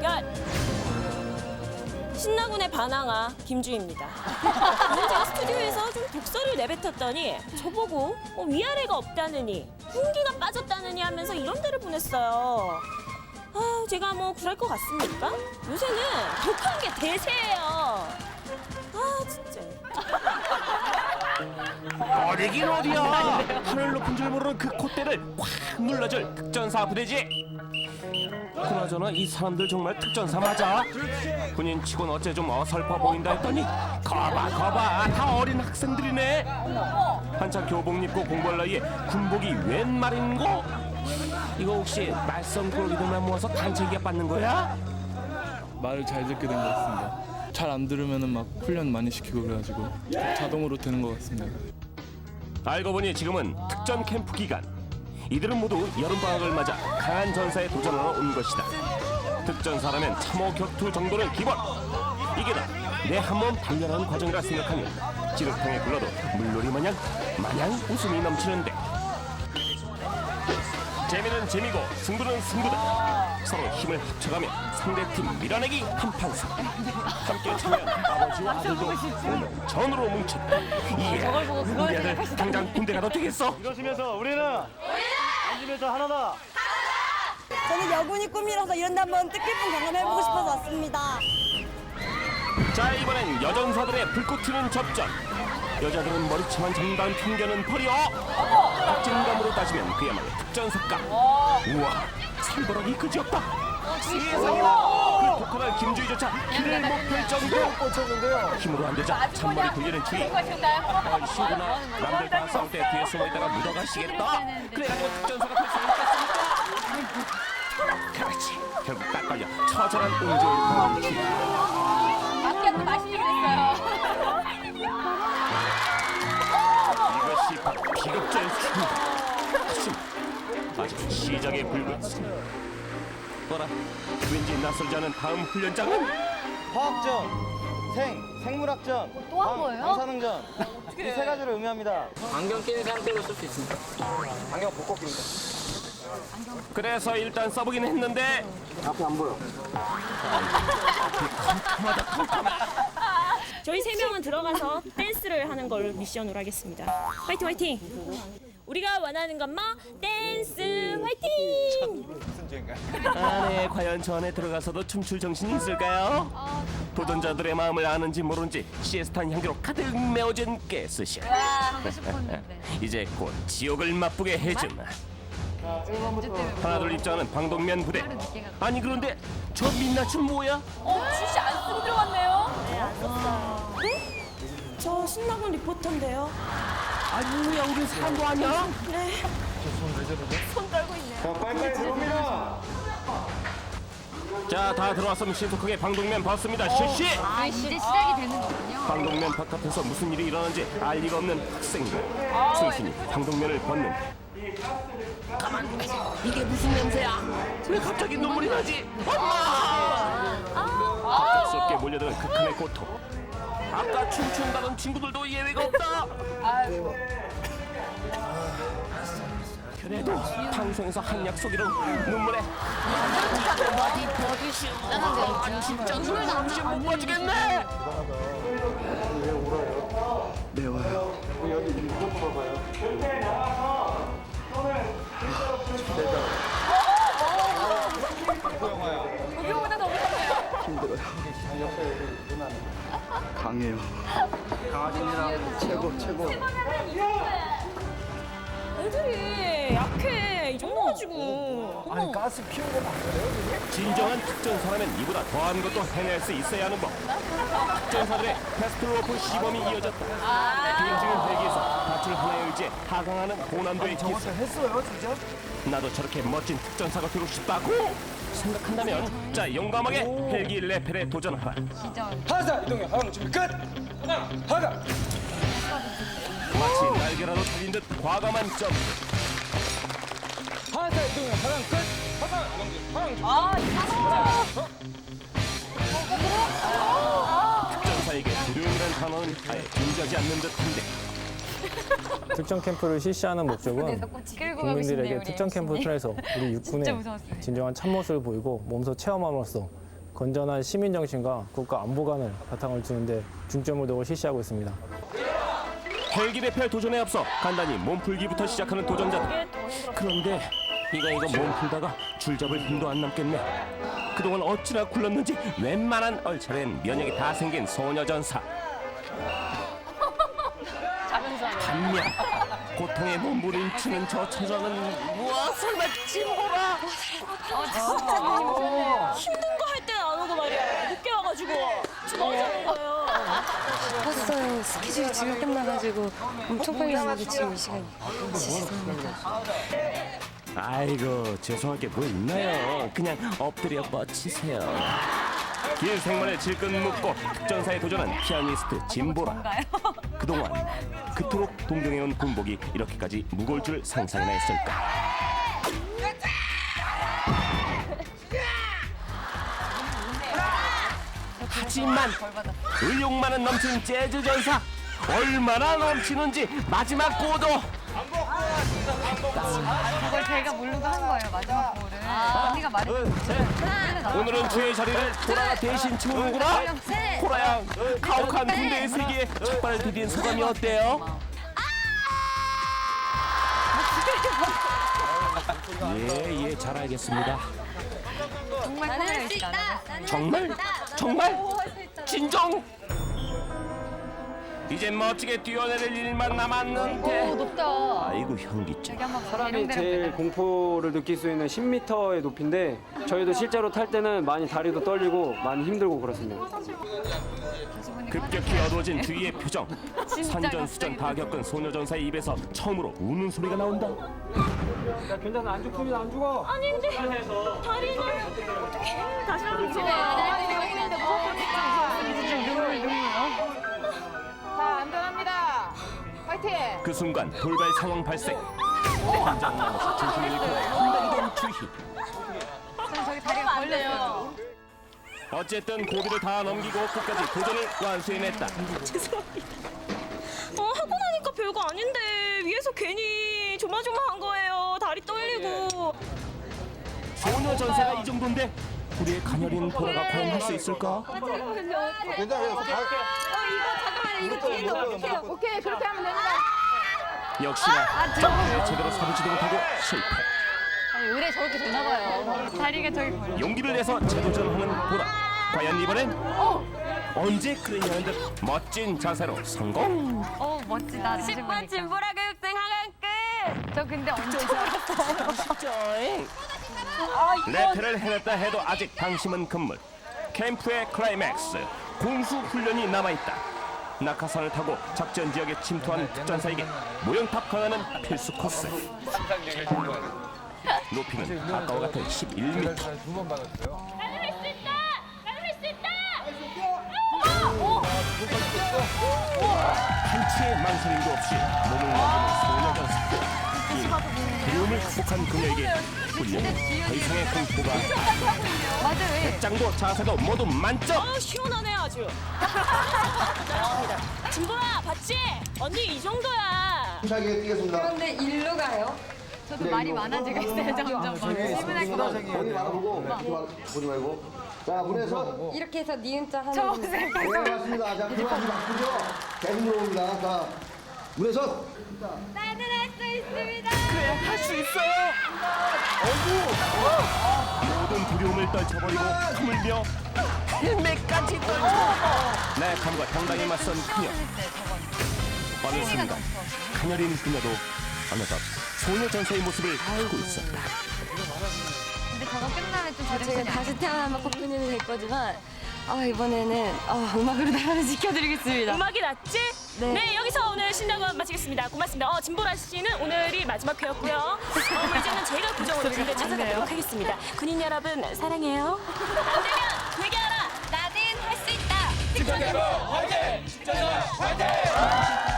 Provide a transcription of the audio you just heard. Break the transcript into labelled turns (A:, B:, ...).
A: 별! 신나군의 반항아 김주희입니다. 오늘 제가 스튜디오에서 좀 독서를 내뱉었더니 저보고 어, 위아래가 없다느니 훈기가 빠졌다느니 하면서 이런 데를 보냈어요. 아, 제가 뭐 그럴 것 같습니까? 요새는 독한 게 대세예요. 아, 진짜.
B: 어디긴 어디야 하늘 높은 줄 모르는 그 콧대를 꽉 눌러줄 특전사 부대지 그나저나 이 사람들 정말 특전사 맞아? 군인 치곤 어째 좀 어설퍼 보인다 했더니 거봐 거봐 다 어린 학생들이네 한창 교복 입고 공부할 나이에 군복이 웬 말인고? 이거 혹시 말썽꾸러기들만 모아서 단체기가 받는 거야?
C: 말을 잘 듣게 된 것 같습니다. 잘 안 들으면은 막 훈련 많이 시키고 그래가지고 자동으로 되는 것 같습니다.
B: 알고 보니 지금은 특전 캠프 기간. 이들은 모두 여름방학을 맞아 강한 전사에 도전하러 온 것이다. 특전 사라면 참호 격투 정도는 기본. 이게 다내 한 몸 단련하는 과정이라 생각하면 지륵탕에 불러도 물놀이 마냥 마냥 웃음이 넘치는데 재미는 재미고 승부는 승부다. 서로 힘을 합쳐가며 상대팀 밀어내기 한판승. 함께 참여한 아버지와 아들도 오늘 전으로 뭉쳤다. 이야, 우리 아들 당장 군대 가도 되겠어?
D: 이러시면서 우리는 앉으면서 하나다.
E: 저는 여군이 꿈이라서 이런 데 한번 뜻깊은 경험해보고 싶어서 왔습니다.
B: 자 이번엔 여전사들의 불꽃 튀는 접전. 여자들은 머리채만 잡는다는 편견은 버려. 박진감으로 따지면 그야말로 특전사감. 우와, 살벌하기 그지없다. 세상에나 그 독하날 김주희조차 길을 못펼 정도.
D: 꽂혔는데요.
B: 힘으로 안 되자 잔머리 굴리는 주희. 어이 친구나 남들과 싸울 때 뒤에 숨어 있다가 묻어가시겠다. 그래가지고 특전사가 될수 있겠습니까? 그렇지. 결국 딱 걸려 처절한 응조를 당한 주희.
F: 마키아토 마시기로 했어요.
B: 이것이 바로 비극자의 수준이다. 하지만 아직 시작에 불과했 뭐라? 왠지 낯설지 않은 다음 훈련장은
D: 화학전, 생, 생물학전,
F: 또 한 거예요?
D: 방사능전 이 세 가지를 의미합니다.
G: 안경 낀 상태로 쓸 수 있습니다.
D: 안경 벗고 낍니다.
B: 그래서 일단 써보긴 했는데
A: 저희 세 명은 들어가서 댄스를 하는 걸 미션으로 하겠습니다. 화이팅 화이팅! 우리가 원하는 것만 댄스 화이팅!
B: 안에 과연 저 안에 들어가서도 춤출 정신이 있을까요? 도전자들의 마음을 아는지 모르는지 시에스탄 향기로 가득 메워진.
F: 하고 싶었는데.
B: 이제 곧 지옥을 맛보게 해주마. 하나 둘 입장하는 방독면 부대. 아니 그런데 저 민낯은 뭐야?
F: 어, 출시 안 쓰고 들어왔네요.
A: 저 신나군 리포터인데요.
B: 아니 야 우리 사람도 아니야?
D: 자, 빨리빨리 들어옵니다.
B: 자 다 들어왔으면 신속하게 방독면 벗습니다. 실시.
F: 아, 이제 시작이 되는 거군요.
B: 방독면 바깥에서 무슨 일이 일어나는지 알 리가 없는 학생들. 순순히 방독면을 벗는. 가만 이게 무슨 냄새야? 왜 갑자기 눈물이 나지? 엄마! 갑작스 없게 몰려드는 극한의 고통. 아까 춤춘다던 친구들도 예외가 없다. 그래도 방송에서 한 약속이로 눈물에 진짜 눈물 없이 못 봐주겠네.
F: 이거보다 너무 힘들어요.
C: 강해요.
A: 애들이 약해 이정 도 가지고.
D: 아니 가스 피운 거 맞아요?
B: 진정한 특전사라면 이보다 더한 것도 해낼 수 있어야 하는 법. 특전사들의 패스트로프 시범이 이어졌다. 비행 중인 헬기에서 밧줄 하나에 의지해 하강하는 고난도의 기술.
D: 했어요, 진짜?
B: 나도 저렇게 멋진 특전사가 되고 싶다고 생각한다면 자 용감하게 헬기 레펠에 도전하라.
D: 하사 이동형 하강 준비 끝. 하강.
B: 마치 날개라도 달린 듯 과감한 점프.
D: 하사 이동형 끝. 하강 준비.
F: 아,
B: 특전사에게 두려움이란 단어는 아예 존재하지 않는 듯한데
H: 특정 캠프를 실시하는 목적은
F: 끌고 가고
H: 국민들에게
F: 우리
H: 특정 캠프
F: MC님.
H: 틀에서 우리 육군의
F: 무서웠어요.
H: 진정한 참모습을 보이고 몸소 체험함으로써 건전한 시민 정신과 국가 안보관을 바탕을 두는데 중점을 두고 실시하고 있습니다.
B: 헬기 대표 도전에 앞서 간단히 몸풀기부터 시작하는 도전자들. 그런데 이거 이거 몸 풀다가 줄잡을 힘도 안 남겠네. 그동안 어찌나 굴렀는지 웬만한 얼차례는 면역이 다 생긴 소녀 전사. 반면 고통에 몸부림치는 저 처자는 우와 설마 찜호라
A: 힘든 거 할 때는 안 오고 말이야. 늦게 와가지고 지금 어디 자는 거예요?
I: 봤어요. 스케줄이 지금 끝나가지고 엄청 빨리 지금 이 시간이. 죄송합니다.
B: 아이고 죄송할 게 뭐 있나요? 그냥 엎드려 뻗치세요. 긴 생활에 질끈 묶고 특전사에 도전한 피아니스트 진보라. 그동안 그토록 동경해온 군복이 이렇게까지 무거울 줄 상상이나 했을까? 하지만 의욕만은 넘치는 재즈 전사 얼마나 넘치는지 마지막 고도
F: 그걸 제가 모르고 한 거예요, 마지막 거를. 언니가 말했어.
B: 오늘은 주의 자리를 코라가 대신 채우는구나 코라양 가혹한 군대의 세계에 첫 발을 디딘 소감이 어때요? 예 예 잘 알겠습니다.
F: 정말.
B: 정말? 정말? 진정 이젠 멋지게 뛰어내릴 일만 남았는데.
F: 높다.
B: 아이고 현기증
F: 한번
J: 사람이 제일. 공포를 느낄 수 있는 10m의 높이인데 저희도 실제로 탈 때는 많이 다리도 떨리고 많이 힘들고 그렇습니다.
B: 급격히 어두워진 주위의 표정. 산전수전 다 겪은 소녀전사의 입에서 처음으로 우는 소리가 나온다.
J: 야 괜찮아. 안 죽습니다 안 죽어.
A: 아닌데. 다리는 어떻게 다시 한번
F: 네,
A: 보세
F: 파이팅!
B: 그 순간 돌발 상황 발생 긴장 넘어서 중심을 잃고 험담이 된 주희
F: 전 저기 다리가 걸려요.
B: 어쨌든 고비를 다 넘기고 끝까지 도전을 완수해냈다
A: 어, 하고 나니까 별거 아닌데 위에서 괜히 조마조마한 거예요. 다리 떨리고.
B: 소녀 전사가 이 정도인데 우리의 가녀린 보라가 과연 할 수 있을까?
F: 오케이, 그렇게 하면 됩니다.
B: 역시나 점프에 제대로 서보지도 못하고 실패.
F: 아니, 의뢰 저렇게 되나 봐요. 다리가 저기 걸려.
B: 용기를 내서 재도전하는 보라. 과연 이번엔 언제 그랬냐는 듯 멋진 자세로 성공?
F: 어, 멋지다. 10번 진보라 교육생 하강 끝! 저 근데 언제
B: 쩌잉 레페를 해냈다 해도 아직 방심은 금물. 캠프의 클라이맥스 공수 훈련이 남아있다. 낙하산을 타고 작전 지역에 침투한 특전사에게 모형탑 강화는 필수 코스. 높이는 아까와 같은 11m 한치의 망설임도 없이 몸을 넘기는 소녀 전사 이 두려움을 극복한 그녀에게 훈련은 더 이상의 공포가
F: 맞아, 왜?
B: 짱도 자세도 모두 만점
A: 아, 시원하네 아주. 진보라 봤지? 언니 이 정도야.
K: 힘차게 뛰겠습니다.
I: 그런데 일로 가요?
F: 저도 말이 많아지고 있어요, 점점. 시분할 것 같아요.
K: 거기 바라보고 뒤 보지 말고. 자, 문에서
I: 이렇게 해서 니은자 하는
F: 저.
K: 네, 맞습니다. 자, 그만 바꾸죠. 계속 들어옵니다. 자, 문에서
F: 있습니다.
B: 할 수 있어요. 어구. 모든 두려움을 떨쳐버리고 품을며 헬멧까지 떨쳐 내 감과 당당히 맞선 그녀. 어느 순간 가녀린 그녀도 어느덧 소녀 전사의 모습을 알고 있었다.
F: 근데 저거 끝나면 좀
I: 제가
F: 제정신이
I: 다시 태어나면 코피님이 될 거지만 아 이번에는 아, 음악으로 나를 지켜드리겠습니다.
A: 음악이 낫지?
I: 네.
A: 여기서 오늘 신나고 마치겠습니다. 고맙습니다. 어, 진보라 씨는 오늘이 마지막 회였고요. 어, 이제는 저희가 구정으로 집에 찾아가도록 하겠습니다. 군인 여러분 사랑해요. 안 되면 회개하라.
F: 나는 할 수 있다.
D: 화이팅! 화이팅! 화이팅!